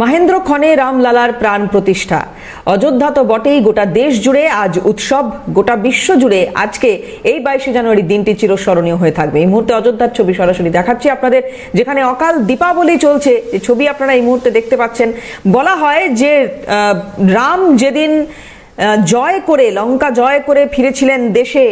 মহেন্দ্র ক্ষণে রামলালার প্রাণ প্রতিষ্ঠা। অযোধ্যা তো বটেই গোটা দেশ জুড়ে আজ উৎসব, গোটা বিশ্ব জুড়ে আজকে এই বাইশে জানুয়ারি দিনটি চিরস্মরণীয় হয়ে থাকবে। এই মুহূর্তে অযোধ্যার ছবি সরাসরি দেখাচ্ছি আপনাদের, যেখানে অকাল দীপাবলি চলছে। যে ছবি আপনারা এই মুহূর্তে দেখতে পাচ্ছেন। বলা হয় যে রাম যেদিন জয় করে, লঙ্কা জয় করে ফিরেছিলেন দেশে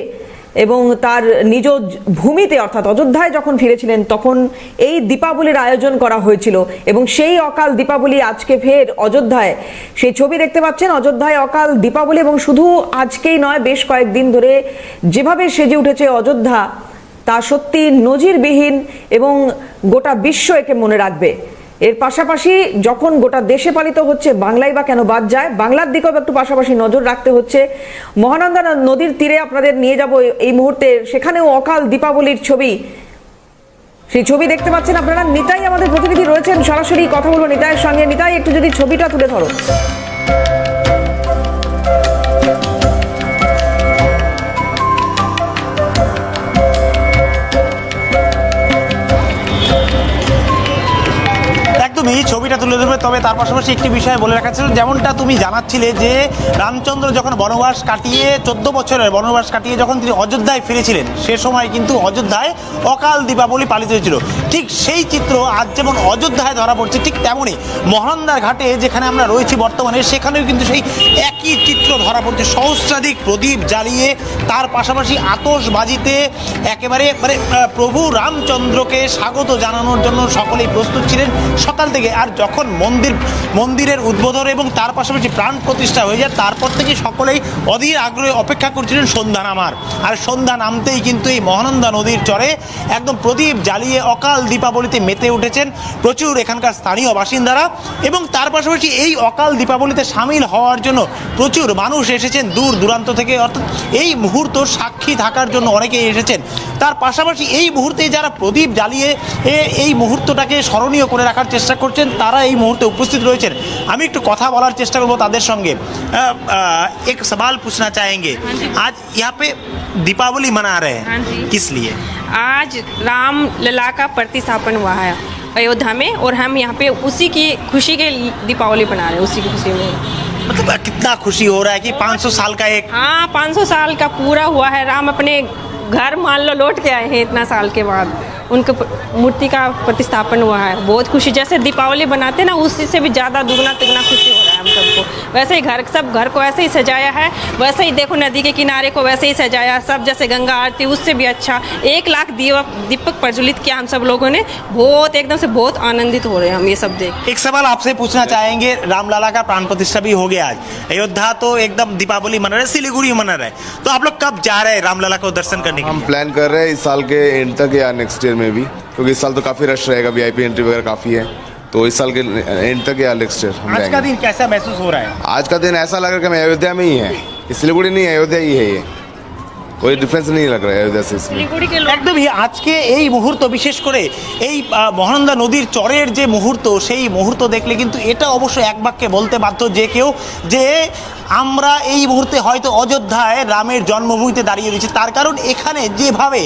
এবং তার নিজ ভূমিতে, অর্থাৎ অযোধ্যায় যখন ফিরেছিলেন, তখন এই দীপাবলির আয়োজন করা হয়েছিল। এবং সেই অকাল দীপাবলি আজকে ফের অযোধ্যায়। সেই ছবি দেখতে পাচ্ছেন, অযোধ্যায় অকাল দীপাবলি এবং শুধু আজকেই নয়, বেশ কয়েকদিন ধরে যেভাবে সেজে উঠেছে অযোধ্যা, তা সত্যি নজিরবিহীন এবং গোটা বিশ্ব একে মনে রাখবে। এর পাশাপাশি যখন গোটা দেশে পালিত হচ্ছে, বাংলায় বা কেন বাদ যায়, বাংলার দিকেও একটু পাশাপাশি নজর রাখতে হচ্ছে। মহানন্দা নদীর তীরে আপনাদের নিয়ে যাব এই মুহূর্তে। সেখানেও অকাল দীপাবলির ছবি। সেই ছবি দেখতে পাচ্ছেন আপনারা। নিতাই আমাদের প্রতিনিধি রয়েছেন। সরাসরি কথা বলব নিতাইয়ের সঙ্গে। নিতাই, একটু যদি ছবিটা তুলে ধরো। একদমই ছবিটা তুলে ধরবে, তবে তার পাশাপাশি একটি বিষয় বলে রাখা ছিল যেমনটা তুমি জানাচ্ছিলে যে রামচন্দ্র যখন বনবাস কাটিয়ে চোদ্দ বছরের বনবাস কাটিয়ে যখন তিনি অযোধ্যায় ফিরেছিলেন, সে সময় কিন্তু অযোধ্যায় অকাল দীপাবলি পালিত হয়েছিল। ঠিক সেই চিত্র আজ যেমন অযোধ্যায় ধরা পড়ছে, ঠিক তেমনই মহানন্দার ঘাটে যেখানে আমরা রয়েছি বর্তমানে, সেখানেও কিন্তু সেই একই চিত্র ধরা পড়ছে। সহস্রাধিক প্রদীপ জ্বালিয়ে তার পাশাপাশি আতশবাজিতে একেবারে মানে প্রভু রামচন্দ্রকে স্বাগত জানানোর জন্য সকলেই প্রস্তুত ছিলেন। সকাল থেকে আর যখন মন্দির, মন্দিরের উদ্বোধন এবং তার পাশাপাশি প্রাণ প্রতিষ্ঠা হয়ে যায়, তারপর থেকে সকলেই অধীর আগ্রহে অপেক্ষা করছিলেন সন্ধ্যা নামার। আর সন্ধ্যা নামতেই কিন্তু এই মহানন্দা নদীর চরে একদম প্রদীপ জ্বালিয়ে অকাল দীপাবলিতে মেতে উঠেছেন প্রচুর এখানকার স্থানীয় বাসিন্দারা এবং তার পাশাপাশি এই অকাল দীপাবলিতে সামিল হওয়ার জন্য প্রচুর মানুষ এসেছেন দূর দূরান্ত থেকে। অর্থাৎ এই মুহূর্ত সাক্ষী থাকার জন্য অনেকেই এসেছেন। তার পাশাপাশি এই মুহূর্তে যারা প্রদীপ জ্বালিয়ে এই মুহূর্তটাকে স্মরণীয় করে রাখার চেষ্টা করছেন তারা এই মুহূর্তে উপস্থিত রয়েছেন আমি একটু কথা বলার চেষ্টা করবো তাদের সঙ্গে আহ, আহ, एक सवाल पूछना चाहेंगे आज यहाँ पे दीपावली मना रहे हाँ जी। हैं किस लिए आज राम लला का प्रतिस्थापन हुआ है अयोध्या में और हम यहाँ पे उसी की खुशी के लिए दीपावली बना रहे हैं उसी की खुशी में मतलब कितना खुशी हो रहा है कि 500 साल का एक हाँ 500 साल का पूरा हुआ है राम अपने घर मान लो लौट के आए हैं इतना साल के बाद उनके मूर्ति का प्रतिस्थापन हुआ है। बहुत खुशी। जैसे दीपावली बनाते हैं ना उससे भी ज़्यादा दुगना तिगना खुशी हो रहा है। हम सबको। वैसे ही घर सब घर को ऐसे ही सजाया है। वैसे ही देखो नदी के किनारे को वैसे ही सजाया सब जैसे गंगा आरती उससे भी अच्छा। एक लाख दीपक दीपक प्रज्वलित किया हम सब लोगों ने। बहुत एकदम से बहुत आनंदित हो रहे हैं हम ये सब देख। एक सवाल आपसे पूछना चाहेंगे। रामलाला का प्राण प्रतिष्ठा भी हो गया आज। अयोध्या तो एकदम दीपावली मना रहे सिलीगुड़ी मना रहे तो आप लोग कब जा रहे हैं रामलाला को दर्शन करने के हम प्लान कर रहे हैं इस साल के एंड तक या नेक्स्ट ईयर में भी। क्योंकि इस साल तो काफ़ी रश रहेगा वीआईपी एंट्री वगैरह काफ़ी है। तो इस साल के एंड तक या नेक्स्ट ईयर हम आज का जाएंगे दिन कैसा महसूस हो रहा है आज का दिन ऐसा लग रहा है कि हम अयोध्या में ही है सिलीगुड़ी नहीं है अयोध्या ही है ये कोई डिफरेंस नहीं लग रहा है अयोध्या से इसमें একদমই আজকে এই মুহূর্ত বিশেষ করে এই আহ, মহানন্দা নদীর চরের যে মুহূর্ত সেই মুহূর্ত দেখলে কিন্তু এটা অবশ্য এক বাক্যে বলতে বাধ্য যে কেউ যে আমরা এই মুহূর্তে হয়তো অযোধ্যায় রামের জন্মভূমিতে দাঁড়িয়ে রয়েছি। তার কারণ এখানে যেভাবে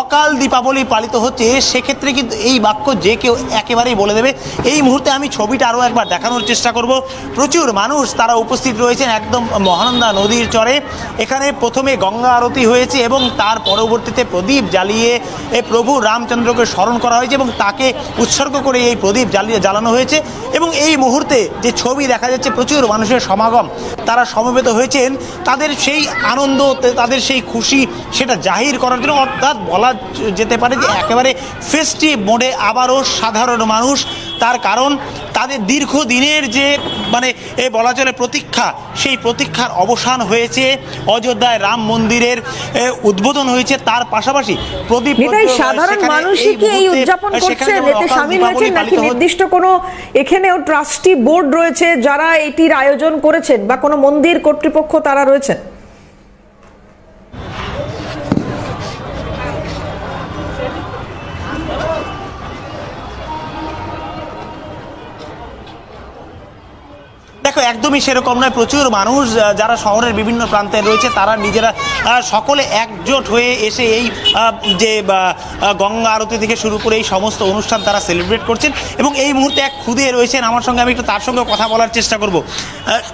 অকাল দীপাবলি পালিত হচ্ছে, সেক্ষেত্রে কিন্তু এই বাক্য যে কেউ একেবারেই বলে দেবে। এই মুহূর্তে আমি ছবিটা আরও একবার দেখানোর চেষ্টা করব। প্রচুর মানুষ তারা উপস্থিত রয়েছেন একদম মহানন্দা নদীর চরে। এখানে প্রথমে গঙ্গা আরতি হয়েছে এবং তার পরবর্তীতে প্রদীপ জ্বালিয়ে এই প্রভু রামচন্দ্রকে স্মরণ করা হয়েছে এবং তাকে উৎসর্গ করে এই প্রদীপ জ্বালিয়ে জ্বালানো হয়েছে। এবং এই মুহূর্তে যে ছবি দেখা যাচ্ছে, প্রচুর মানুষের সমাগম। তারা সমবেত হয়েছেন, তাদের সেই আনন্দ, তাদের সেই খুশি সেটা জাহির করার জন্য অর্থাৎ বলা যেতে পারে যে একেবারে ফেস্টিভ মোডে আবারও সাধারণ মানুষ তার কারণ তাদের দীর্ঘদিনের যে মানে এ বলা চলে প্রতীক্ষা সেই প্রতীক্ষার অবসান হয়েছে অযোধ্যায় রাম মন্দিরের উদ্বোধন হয়েছে। তার পাশাপাশি প্রদীপ সাধারণ মানুষই কি এই উদযাপন এতে সামিল দীপাবলি নাকি নির্দিষ্ট কোনো এখানেও ট্রাস্টি বোর্ড রয়েছে যারা এটির আয়োজন করেছেন বা কোনো মন্দির কর্তৃপক্ষ তারা রয়েছেন? একদমই সেরকম নয় প্রচুর মানুষ আহ, যারা শহরের বিভিন্ন প্রান্তে রয়েছে তারা নিজেরা আহ, সকলে একজোট হয়ে এসে এই আহ, যে বা, আহ, গঙ্গা আরতি থেকে শুরু করে এই সমস্ত অনুষ্ঠান তারা সেলিব্রেট করছেন এবং এই মুহূর্তে এক খুদে রয়েছেন আমার সঙ্গে আমি একটু তার সঙ্গে কথা বলার চেষ্টা করব আহ,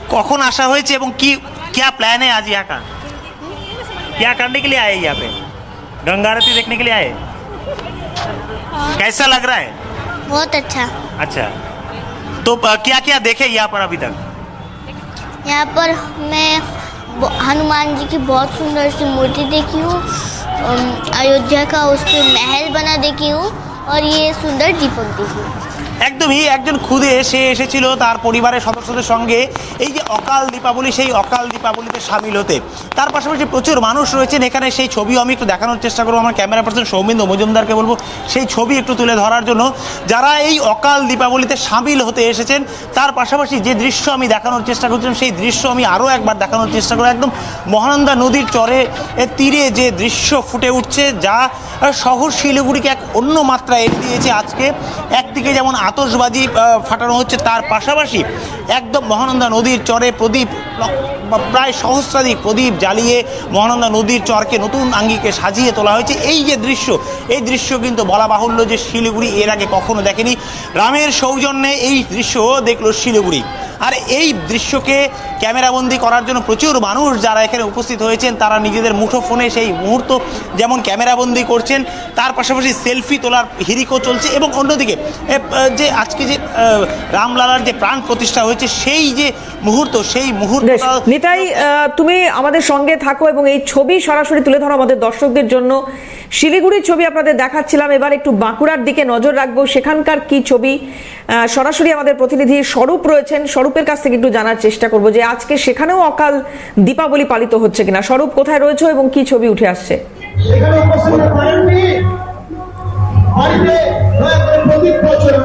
কখন আসা হয়েছে এবং কি क्या प्लान है आज यहाँ का क्या करने के लिए आए यहाँ पे गंगा आरती देखने के लिए आए कैसा लग रहा है बहुत अच्छा अच्छा तो क्या क्या देखे यहाँ पर अभी तक यहाँ पर मैं हनुमान जी की बहुत सुंदर सी मूर्ति देखी हूँ अयोध्या का उसके महल बना देखी हूँ और ये सुंदर दीपक देखी हूँ। একদমই একজন খুদে, সে এসেছিল তার পরিবারের সদস্যদের সঙ্গে। এই যে অকাল দীপাবলি, সেই অকাল দীপাবলিতে সামিল হতে। তার পাশাপাশি প্রচুর মানুষ রয়েছেন, এখানে সেই ছবিও আমি একটু দেখানোর চেষ্টা করব। আমার ক্যামেরা পার্সন সৌমেন্দ্র মজুমদারকে বলব, সেই ছবি একটু তুলে ধরার জন্য। যারা এই অকাল দীপাবলিতে সামিল হতে এসেছেন, তার পাশাপাশি যে দৃশ্য আমি দেখানোর চেষ্টা করছিলাম, সেই দৃশ্য আমি আরও একবার দেখানোর চেষ্টা করব। একদম মহানন্দা নদীর চরে তীরে যে দৃশ্য ফুটে উঠছে, যা শহর শিলিগুড়িকে এক অন্য মাত্রা এনে দিয়েছে আজকে। একদিকে যেমন আতশবাজি ফাটানো হচ্ছে। তার পাশাপাশি একদম মহানন্দা নদীর চরে প্রদীপ প্রায় সহস্রাধিক প্রদীপ জ্বালিয়ে মহানন্দা নদীর চরকে নতুন আঙ্গিকে সাজিয়ে তোলা হয়েছে। এই যে দৃশ্য, এই দৃশ্য কিন্তু বলা বাহুল্য যে শিলিগুড়ি এর আগে কখনো দেখেনি। রামের সৌজন্যে এই দৃশ্য দেখল শিলিগুড়ি। আর এই দৃশ্যকে ক্যামেরাবন্দি করার জন্য প্রচুর মানুষ যারা এখানে উপস্থিত হয়েছেন, তারা নিজেদের মুঠোফোনে সেই মুহূর্ত যেমন ক্যামেরাবন্দি করছেন, তার পাশাপাশি সেলফি তোলার হিরিকও চলছে এবং অন্যদিকে যে আজকে যে রামলালার যে প্রাণ প্রতিষ্ঠা হয়েছে, সেই যে মুহূর্ত, সেই মুহূর্ত নিতাই তুমি আমাদের সঙ্গে থাকো এবং এই ছবি সরাসরি তুলে ধরো আমাদের দর্শকদের জন্য। শিলিগুড়ির ছবি আপনাদের দেখাচ্ছিলাম। এবার একটু বাঁকুড়ার দিকে নজর রাখব। সেখানকার কি ছবি? সরাসরি আমাদের প্রতিনিধি স্বরূপ রয়েছেন। স্বরূপের কাছ থেকে একটু জানার চেষ্টা করব যে আজকে সেখানেও অকাল দীপাবলি পালিত হচ্ছে কিনা? স্বরূপ, কোথায় রয়েছে এবং কি ছবি উঠে আসছে? সেখানে উপস্থিত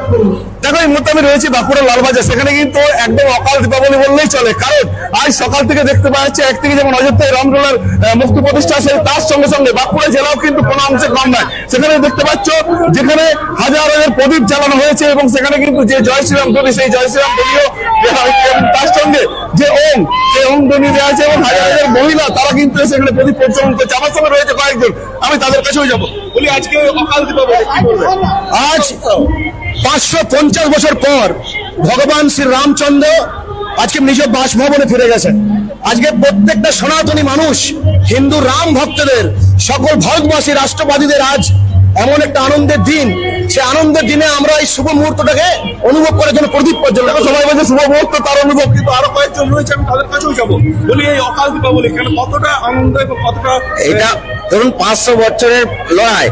প্রচলন দেখো, এই মুহূর্তে আমি রয়েছি বাঁকুড়া লালবাজার। সেখানে কিন্তু একদম অকাল দীপাবলি বললেই চলে। কারণ আজ সকাল থেকে দেখতে পাওয়া যাচ্ছে, একদিকে যেমন অযোধ্যায় রামদোলার মুক্তি প্রতিষ্ঠা আছে, তার সঙ্গে সঙ্গে বাঁকুড়া জেলাও কিন্তু কোনো অংশে কম নয়। সেখানে দেখতে পাচ্ছ, যেখানে হাজার হাজার প্রদীপ জ্বালানো হয়েছে এবং সেখানে কিন্তু যে জয় শ্রীরাম ধ্বনি, সেই জয় শ্রীরাম ধ্বনিও তার সঙ্গে যে ওম, সেই ওম ধ্বনি দেওয়া আছে এবং হাজার হাজার মহিলা, তারা কিন্তু সেখানে প্রদীপ প্রজ্বলন করছে। আমার সঙ্গে রয়েছে কয়েকজন। আমি তাদের কাছেও যাব। বলি আজকে অকাল দীপাবলি কি বলবে? আজ পাঁচশো পঞ্চাশ বছর পর ভগবান শ্রী রামচন্দ্র আজকে নিজ বাসভবনে ফিরে গেছেন। আজকে প্রত্যেকটা সনাতনী মানুষ হিন্দু রাম ভক্তদের সকল ভারতবাসী রাষ্ট্রবাদীদের আজ এমন একটা আনন্দের দিন। সে আনন্দের দিনে আমরা এই শুভ মুহূর্তটাকে অনুভব করার জন্য প্রদীপ পর্যন্ত সবাই বলছে শুভ মুহূর্ত তার অনুভব কিন্তু আরও কয়েকজন রয়েছে আমি তাদের কাছেও যাব। বলি এই অকাল দীপাবলি কেন কতটা আনন্দ এবং কতটা এটা ধরুন পাঁচশো বছরের লড়াই,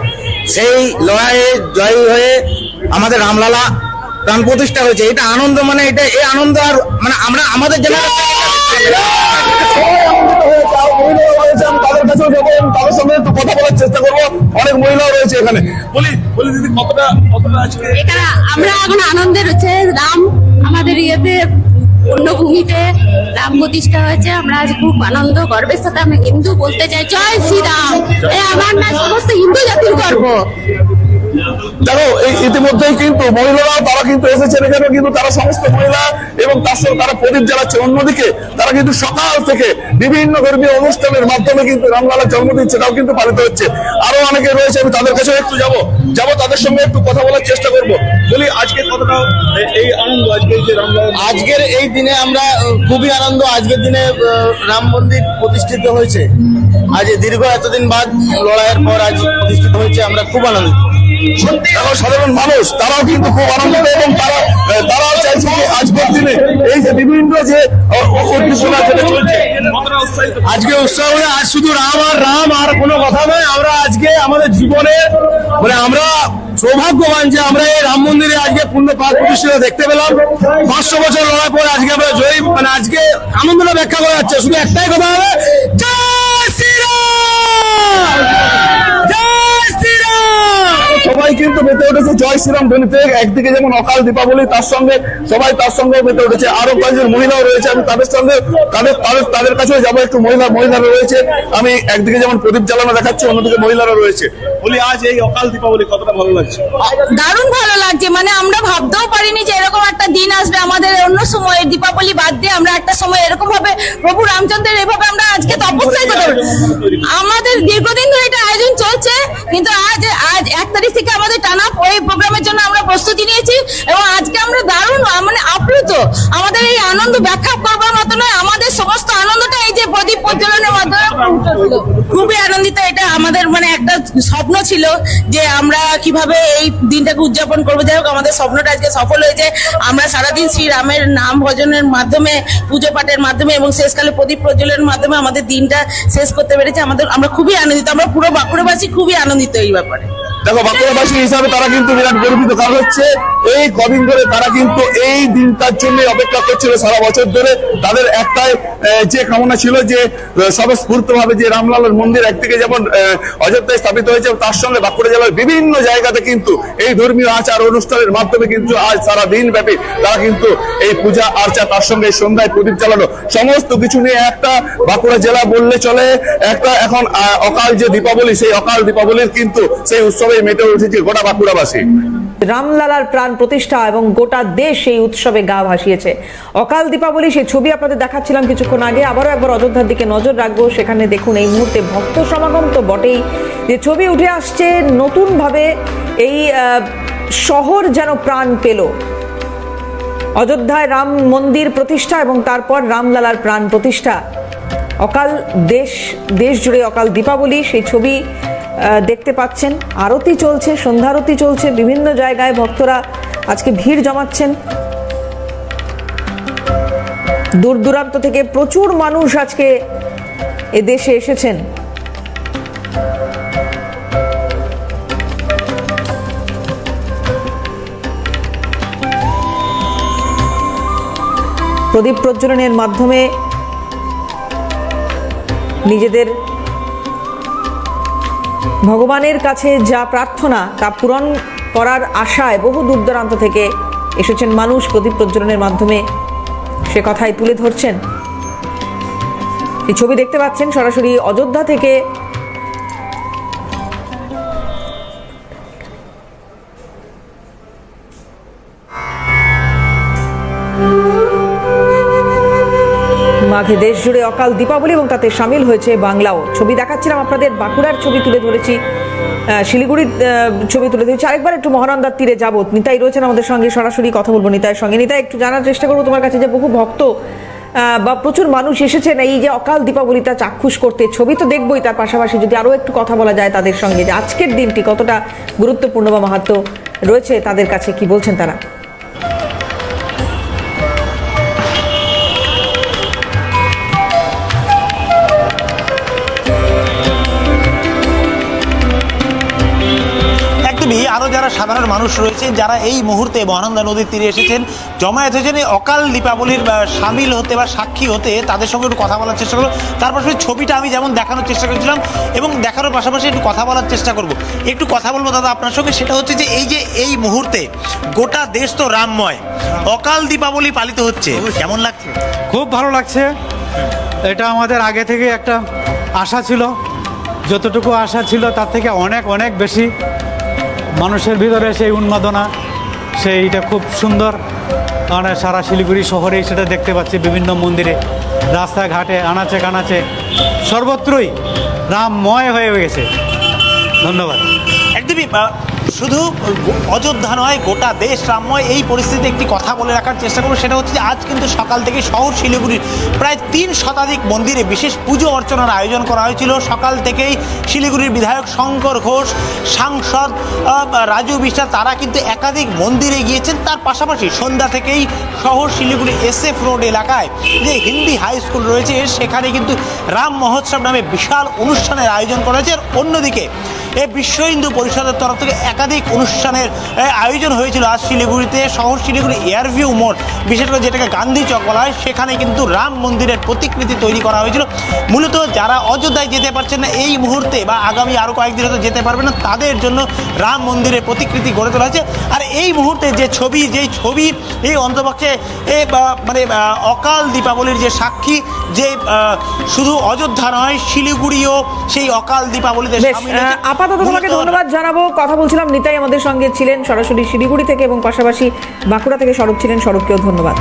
সেই লড়াইয়ে জয়ী হয়ে আমাদের রামলালা প্রাণ প্রতিষ্ঠা হয়েছে। এটা আনন্দ মানে এটা, এই আনন্দ আর মানে আমরা, আমাদের একটু কথা বলার চেষ্টা করব অনেক মহিলাও রয়েছে এখানে দিদি আমরা এখন আনন্দের হচ্ছে, রাম আমাদের ইয়েতে পূর্ণভূমিতে রাম প্রতিষ্ঠা হয়েছে। আমরা আজ খুব আনন্দ, গর্বের সাথে আমি হিন্দু বলতে চাই। জয় শ্রীরাম। এ আমার না সমস্ত হিন্দু জাতির গর্ব। দেখো ইতিমধ্যেই কিন্তু মহিলারা, তারা কিন্তু এসেছেন এখানে, কিন্তু তারা সমস্ত মহিলা এবং তার সঙ্গে তারা প্রদীপ জ্বালাচ্ছে। অন্যদিকে তারা কিন্তু সকাল থেকে বিভিন্ন ধর্মীয় অনুষ্ঠানের মাধ্যমে কিন্তু রামলালার জন্মদিন সেটাও কিন্তু পালিত হচ্ছে। আরও অনেকে রয়েছে, আমি তাদের কাছেও একটু যাব। যাব, তাদের সঙ্গে একটু কথা বলার চেষ্টা করব। বলি, আজকে কতটা এই আনন্দ, আজকে যে আজকের এই দিনে আমরা খুবই আনন্দ। আজকের দিনে রাম মন্দির প্রতিষ্ঠিত হয়েছে। আজ দীর্ঘ এতদিন বাদ লড়াইয়ের পর আজ প্রতিষ্ঠিত হয়েছে, আমরা খুব আনন্দিত। সত্যি এখন সাধারণ মানুষ, তারাও কিন্তু খুব আনন্দিত এবং তারা তারাও চাইছে যে আজকের দিনে এই যে বিভিন্ন যে উদ্দীপনা চলছে। আজকে উৎসব হলে আজ শুধু রাম আর রাম আর কোনো কথা নয়, আমরা আজকে আমাদের জীবনে মানে আমরা সৌভাগ্যবান যে আমরা এই রাম মন্দিরে আজকে পূর্ণ পাক প্রতিষ্ঠিত দেখতে পেলাম। পাঁচশো বছর লড়ার পর আজকে আমরা জয়ী মানে আজকে আনন্দটা ব্যাখ্যা করা যাচ্ছে, শুধু একটাই কথা হবে জয় শ্রীরাম জয় শ্রীরাম সবাই কিন্তু মেতে উঠেছে জয় শ্রীরাম ধ্বনিতে একদিকে যেমন অকাল দীপাবলি, তার সঙ্গে সবাই তার সঙ্গে মেতে উঠেছে। আরও কয়েকজন মহিলাও রয়েছে। আমি তাদের সঙ্গে, তাদের তাদের তাদের কাছেও যাব। একটু মহিলা, মহিলারা রয়েছে। আমি একদিকে যেমন প্রদীপ জ্বালানো দেখাচ্ছি, অন্যদিকে মহিলারা রয়েছে। বলি, আজ এই অকাল দীপাবলি কতটা ভালো লাগছে? দারুণ ভালো লাগছে। মানে আমরা ভাবতেও পারিনি যে এরকম একটা দিন আসবে। আমাদের অন্য সময় দীপাবলি বাদ দিয়ে আমরা একটা সময় এরকম ভাবে প্রভু রামচন্দ্রের এভাবে আমরা আজকে তপস্যাই করতে আমাদের দীর্ঘদিন ধরে এটা আয়োজন চলছে, কিন্তু আজ আজ এক তারিখ থেকে আমাদের টানা এই প্রোগ্রামের জন্য আমরা প্রস্তুতি নিয়েছি এবং আজকে আমরা দারুণ মানে আপ্লুত। আমাদের এই আনন্দ ব্যাখ্যা করবার মতো নয়, আমাদের সমস্ত আনন্দটা এই যে প্রদীপ প্রজ্বলনের মাধ্যমে খুবই আনন্দিত, এটা আমাদের মানে একটা স্বপ্ন ছিল যে আমরা কীভাবে এই দিনটাকে উদযাপন করব। যাই হোক, আমাদের স্বপ্নটা আজকে সফল হয়েছে। আমরা সারাদিন শ্রী রামের নাম ভজনের মাধ্যমে, পুজো পাঠের মাধ্যমে এবং শেষকালে প্রদীপ প্রজ্বলনের মাধ্যমে আমাদের দিনটা শেষ করতে পেরেছি। আমাদের, আমরা খুবই আনন্দিত, আমরা পুরো বাঁকুড়াবাসী খুবই আনন্দিত এই ব্যাপারে। দেখো, বাঁকুড়াবাসী হিসাবে তারা কিন্তু বিরাট গর্বিত। কারণ হচ্ছে, এই কদিন ধরে তারা কিন্তু এই দিনটার জন্য অপেক্ষা করছিল সারা বছর ধরে। তাদের একটাই যে কামনা ছিল যে স্বতঃস্ফূর্ত ভাবে যে রামলালের মন্দির একদিকে যেমন অযোধ্যায় স্থাপিত হয়েছে, তার সঙ্গে বাঁকুড়া জেলার বিভিন্ন জায়গাতে কিন্তু এই ধর্মীয় আচার অনুষ্ঠানের মাধ্যমে কিন্তু আজ সারা দিন ব্যাপী তারা কিন্তু এই পূজা আর্চা, তার সঙ্গে সন্ধ্যায় প্রদীপ চালানো সমস্ত কিছু নিয়ে একটা বাঁকুড়া জেলা বললে চলে। একটা এখন অকাল যে দীপাবলি, সেই অকাল দীপাবলির কিন্তু সেই উৎসবে মেতে উঠেছে, গোটা বাঁকুড়াবাসী। রামলালার প্রাণ প্রতিষ্ঠা এবং গোটা দেশ এই উৎসবে গা ভাসিয়েছে। অকাল দীপাবলি, সেই ছবি আপনাদের দেখাচ্ছিলাম কিছুক্ষণ আগে। আবারও একবার অযোধ্যার দিকে নজর রাখব। সেখানে দেখুন, এই মুহূর্তে ভক্ত সমাগম তো বটেই। যে ছবি উঠে আসছে, নতুনভাবে এই শহর যেন প্রাণ পেল। অযোধ্যায় রাম মন্দির প্রতিষ্ঠা এবং তারপর রামলালার প্রাণ প্রতিষ্ঠা। অকাল দেশ দেশ জুড়ে অকাল দীপাবলি, সেই ছবি দেখতে পাচ্ছেন। আরতি চলছে, সন্ধ্যারতি চলছে, বিভিন্ন জায়গায় ভক্তরা আজকে ভিড় জমাচ্ছেন। দূর দূরান্ত থেকে প্রচুর মানুষ আজকে এ দেশে এসেছেন। প্রদীপ প্রজ্বলনের মাধ্যমে নিজেদের ভগবানের কাছে যা প্রার্থনা তা পূরণ করার আশায় বহু দূর দূরান্ত থেকে এসেছেন মানুষ প্রদীপ প্রজ্বলনের মাধ্যমে। সে কথাই তুলে ধরছেন। এই ছবি দেখতে পাচ্ছেন সরাসরি অযোধ্যা থেকে মাঘে দেশ জুড়ে অকাল দীপাবলি এবং তাতে সামিল হয়েছে বাংলাও। ছবি দেখাচ্ছিলাম আপনাদের, বাঁকুড়ার ছবি তুলে ধরেছি শিলিগুড়ির ছবি তুলে ধরেছি। আরেকবার একটু মহানন্দার তীরে যাব। নিতাই রয়েছেন আমাদের সঙ্গে, সরাসরি কথা বলব নিতাইয়ের সঙ্গে। নিতাই, একটু জানার চেষ্টা করব তোমার কাছে যে বহু ভক্ত বা প্রচুর মানুষ এসেছেন এই যে অকাল দীপাবলিটা চাক্ষুষ করতে। ছবি তো দেখবোই, তার পাশাপাশি যদি আরও একটু কথা বলা যায় তাদের সঙ্গে যে আজকের দিনটি কতটা গুরুত্বপূর্ণ বা মাহাত্ম রয়েছে তাদের কাছে কি বলছেন তারা? একদমই আরও যারা সাধারণ মানুষ রয়েছে, যারা এই মুহূর্তে মহানন্দা নদীর তীরে এসেছেন, জমায়েত হয়েছেন এই অকাল দীপাবলির সামিল হতে বা সাক্ষী হতে তাদের সঙ্গে একটু কথা বলার চেষ্টা করব। তার পাশাপাশি ছবিটা আমি যেমন দেখানোর চেষ্টা করেছিলাম এবং দেখানোর পাশাপাশি একটু কথা বলার চেষ্টা করব। একটু কথা বলব দাদা আপনার সঙ্গে, সেটা হচ্ছে যে এই যে এই মুহূর্তে গোটা দেশ তো রামময়, অকাল দীপাবলি পালিত হচ্ছে। কেমন লাগছে? খুব ভালো লাগছে। এটা আমাদের আগে থেকে একটা আশা ছিল। যতটুকু আশা ছিল তার থেকে অনেক অনেক বেশি। মানুষের ভিতরে সেই উন্মাদনা, সেইটা খুব সুন্দর। মানে সারা শিলিগুড়ি শহরেই সেটা দেখতে পাচ্ছি বিভিন্ন মন্দিরে, রাস্তাঘাটে, আনাচে কানাচে, সর্বত্রই রামময় হয়ে গেছে। ধন্যবাদ। একদমই শুধু অযোধ্যা নয়, গোটা দেশ রামময় এই পরিস্থিতিতে একটি কথা বলে রাখার চেষ্টা করব, সেটা হচ্ছে যে আজ কিন্তু সকাল থেকে শহর শিলিগুড়ির প্রায় তিন শতাধিক মন্দিরে বিশেষ পুজো অর্চনার আয়োজন করা হয়েছিল। সকাল থেকেই শিলিগুড়ির বিধায়ক শঙ্কর ঘোষ, সাংসদ রাজু বিশ্বাস, তারা কিন্তু একাধিক মন্দিরে গিয়েছেন। তার পাশাপাশি সন্ধ্যা থেকেই শহর শিলিগুড়ি এস এফ রোড এলাকায় যে হিন্দি হাই স্কুল রয়েছে, সেখানে কিন্তু রাম মহোৎসব নামে বিশাল অনুষ্ঠানের আয়োজন করা হয়েছে। অন্যদিকে এই বিশ্ব হিন্দু পরিষদের তরফ থেকে একাধিক অনুষ্ঠানের আয়োজন হয়েছিল। আজ শিলিগুড়িতে শহর শিলিগুড়ি এয়ারভিউ মোড় বিশেষ করে যেটাকে গান্ধী চক বলা হয় সেখানে কিন্তু রাম মন্দিরের প্রতিকৃতি তৈরি করা হয়েছিল। মূলত যারা অযোধ্যায় যেতে পারছেন না এই মুহূর্তে বা আগামী আরও কয়েকদিন হয়তো যেতে পারবে না তাদের জন্য রাম মন্দিরের প্রতিকৃতি গড়ে তোলা হয়েছে। আর এই মুহূর্তে যে ছবি যেই ছবি এই অন্তপক্ষে এ মানে অকাল দীপাবলির যে সাক্ষী যে শুধু অযোধ্যা নয় শিলিগুড়িও সেই অকাল দীপাবলিতে সামিল আপাতত তোমাকে ধন্যবাদ জানাব। কথা বলছিলাম নিতাই আমাদের সঙ্গে ছিলেন সরাসরি শিলিগুড়ি থেকে এবং পাশাপাশি বাঁকুড়া থেকে সরব ছিলেন সরবকেও ধন্যবাদ।